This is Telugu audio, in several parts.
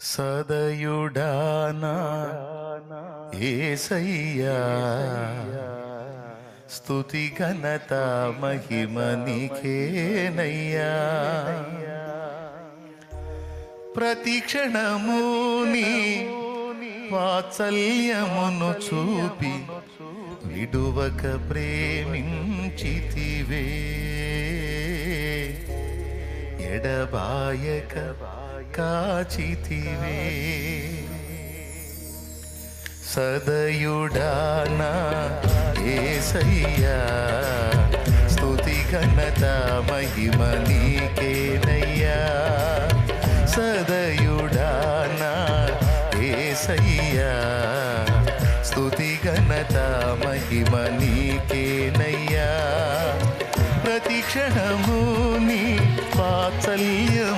సదయుడానా ఏసయ్యా స్తుతి ఘనత మహిమనికేనయ్యా ప్రతి క్షణము వాత్సల్యమును చూపి విడువక ప్రేమించితివే. ఎడబాయక కాచితివే సదయుడానా ఏసయ్యా స్తుతి ఘనత మహిమ నీకేనయ్యా సదయుడానా ఏసయ్యా స్తుతి ఘనత మహిమ నీకేనయ్యా ప్రతి క్షణము నీ వాత్సల్యమును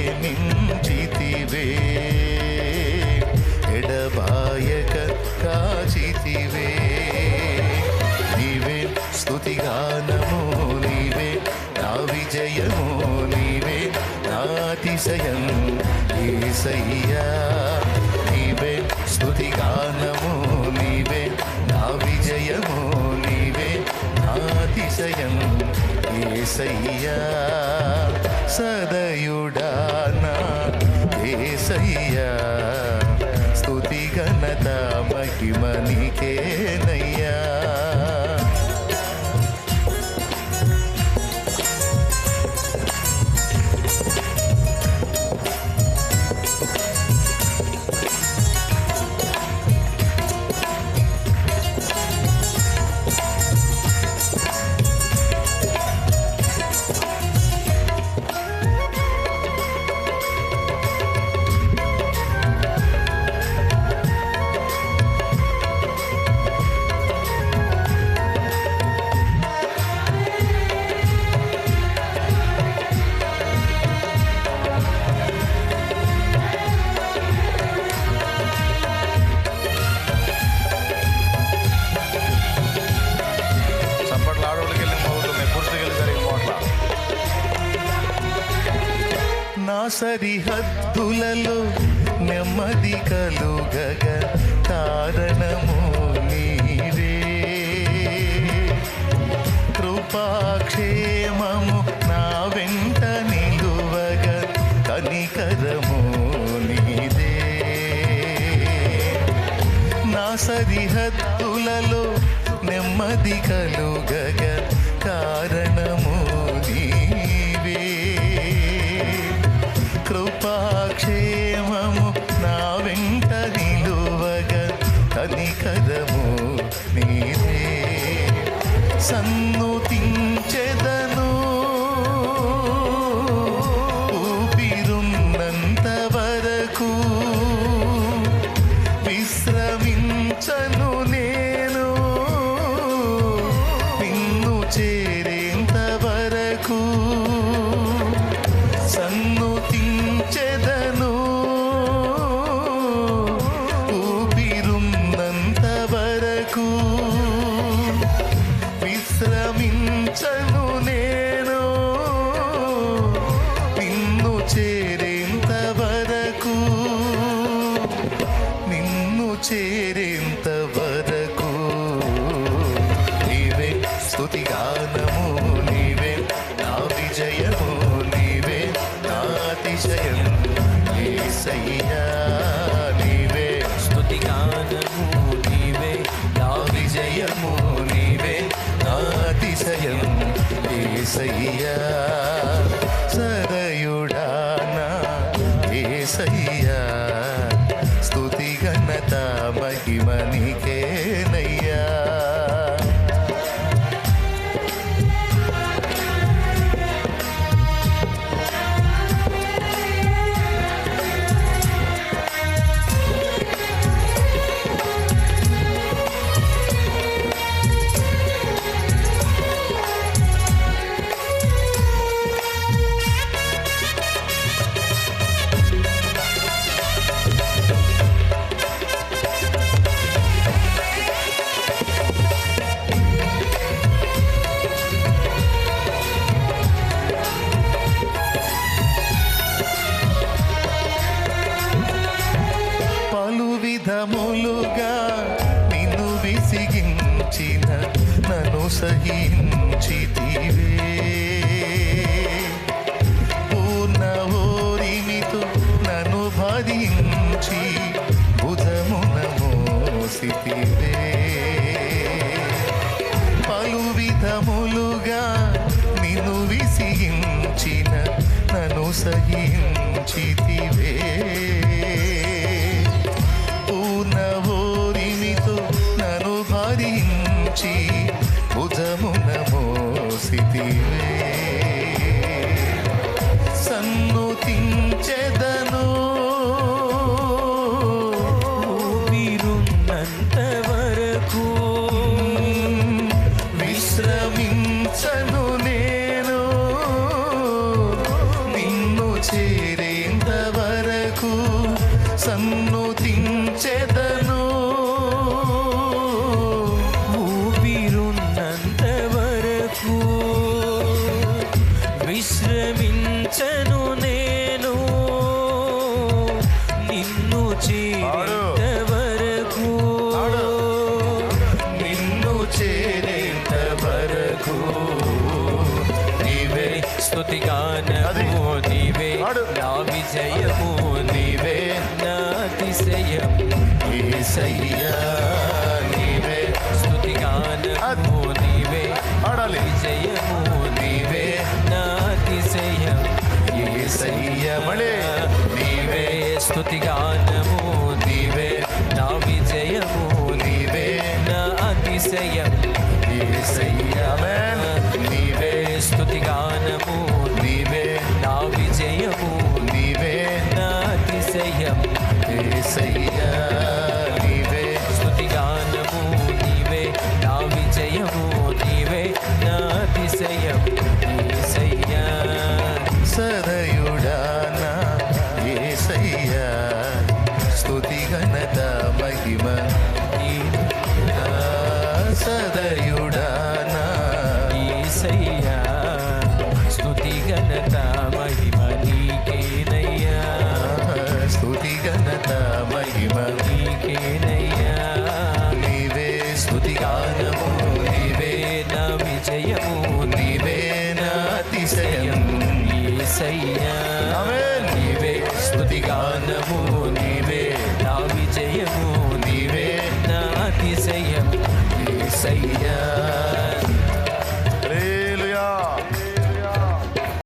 ఏసయ్యా నీవే స్తుతిగానము నీవే నా విజయము నీవే నాతిశయం ఏసయ్యా సదయుడానా ఏసయ్యా. సరిహద్దులలో నెమ్మది కలుగగ కారణము నీరే కృపాక్షేమము నా వెంట నిలువగ కనికరము నీరే నా సరిహద్దులలో నెమ్మది కలుగగ కారణము నీవే. క్షేమము నా వెంట నిలువగ కనికరము నీదే. సన్ను ఏసయ్యా సహించితివే పూర్ణ ఓరిమితో నన్ను భరించి బుధమున మోసితివే పలు విధములుగా విసిగించిన నన్ను సహించితివే స్థుతించెదను ఊపిరున్నంత వరకు విశ్రమించను. స్థుతిగానము నీవే నా విజయము నీవే నా అతిశయం ఏసయ్యా నీవే స్థుతిగానము నీవే విజయము నీవే నా అతిశయం ఏసయ్యమళే నీవే స్థుతిగానము ज्ञानमो Bayonetta.